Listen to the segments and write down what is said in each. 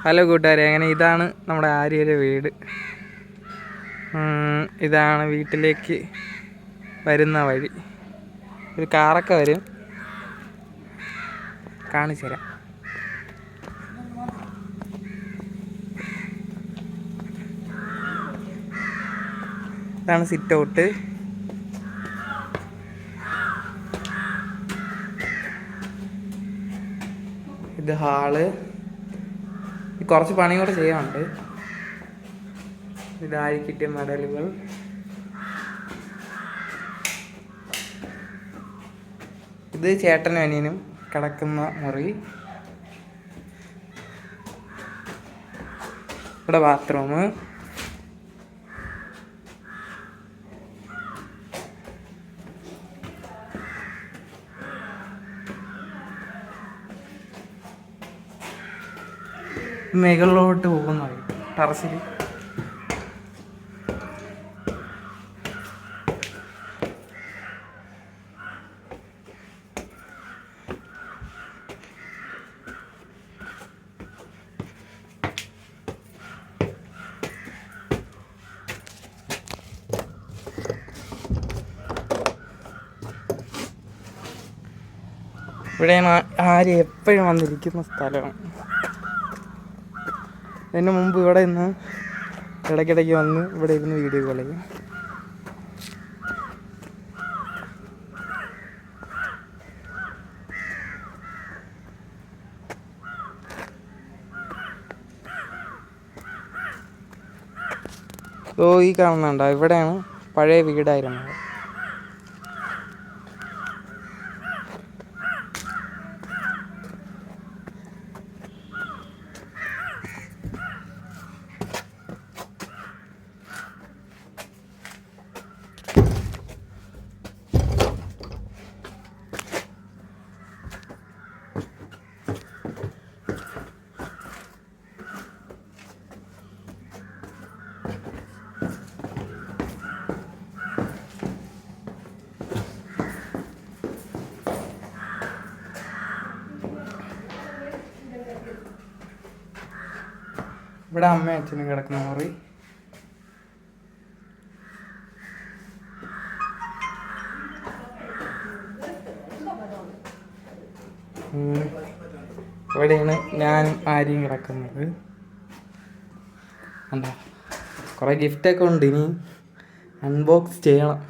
Hello കൂട്ടുകാരെ അങ്ങനെ ഇതാണ് നമ്മുടെ ആര്യയുടെ വീട്. ഇതാണ് വീട്ടിലേക്ക് വരുന്ന വഴി. ഒരു കാറൊക്കെ വരും. കാണിച്ചു തരാം. ഇതാണ് സിറ്റ് ഔട്ട് ഇത് ഹാൾ. കുറച്ച് പണി കൂടെ ചെയ്യാനുണ്ട്. ഇതായി കിട്ടിയ മെഡലുകൾ. ഇത് ചേട്ടനും അനിയനും കിടക്കുന്ന മുറി. ഇവിടെ ബാത്റൂം മുകളിലോട്ട് പോകുന്ന ടെറസിൽ ഇവിടെയാണ് ആര് എപ്പോഴും വന്നിരിക്കുന്ന സ്ഥലമാണ് അതിന് മുമ്പ് ഇവിടെ ഇന്ന് ഇടയ്ക്കിടയ്ക്ക് വന്ന് ഇവിടെ ഇരുന്ന് വീഡിയോ കോൾ ചെയ്യും. ഓ ഈ കാണുന്നുണ്ടോ? ഇവിടെയാണ് പഴയ വീടായിരുന്നത്. ഇവിടെ അമ്മയും അച്ഛനും കിടക്കുന്ന മുറി. ഇവിടെയാണ് ഞാനും ആര്യയും കിടക്കുന്നത്. എന്താ ഗിഫ്റ്റ് ഗിഫ്റ്റൊക്കെ ഉണ്ട് ഇനി. അൺബോക്സ് ചെയ്യണം.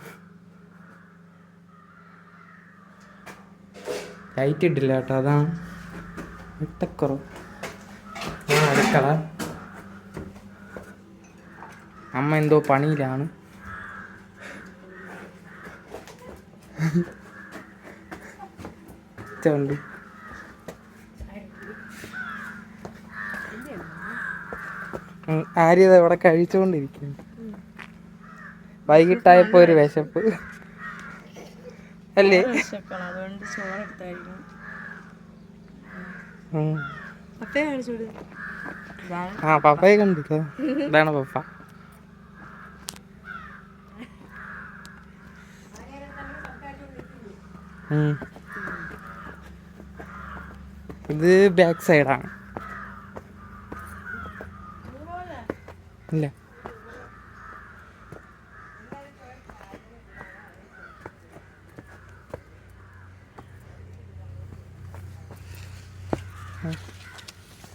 ലൈറ്റ് ഇട്ടില്ല കേട്ടോ അതാണ്. വിട്ടക്കുറവ് ആ അടുക്കള. അമ്മ എന്തോ പണിയിലാണ്. ഉണ്ട് ആര്യത ഇവിടെ കഴിച്ചുകൊണ്ടിരിക്കുന്നു വൈകിട്ടായപ്പോ ഒരു വിശപ്പ്. അല്ലേ? ആ പപ്പയെ കണ്ടിട്ടോ ഇതാണ് പപ്പ. ഇത് ബാക്ക് സൈഡാണ്. ഇല്ല.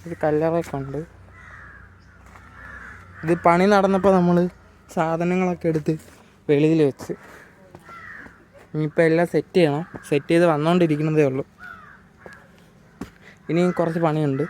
ഒരു കല്ലറൊക്കെ ഉണ്ട്. ഇത് പണി നടന്നപ്പോൾ നമ്മൾ സാധനങ്ങളൊക്കെ എടുത്ത് വെളിയിൽ വെച്ച്. ഇനിയിപ്പോൾ എല്ലാം സെറ്റ് ചെയ്യണം. സെറ്റ് ചെയ്ത് വന്നുകൊണ്ടിരിക്കുന്നതേ ഉള്ളൂ. ഇനിയും കുറച്ച് പണിയുണ്ട്.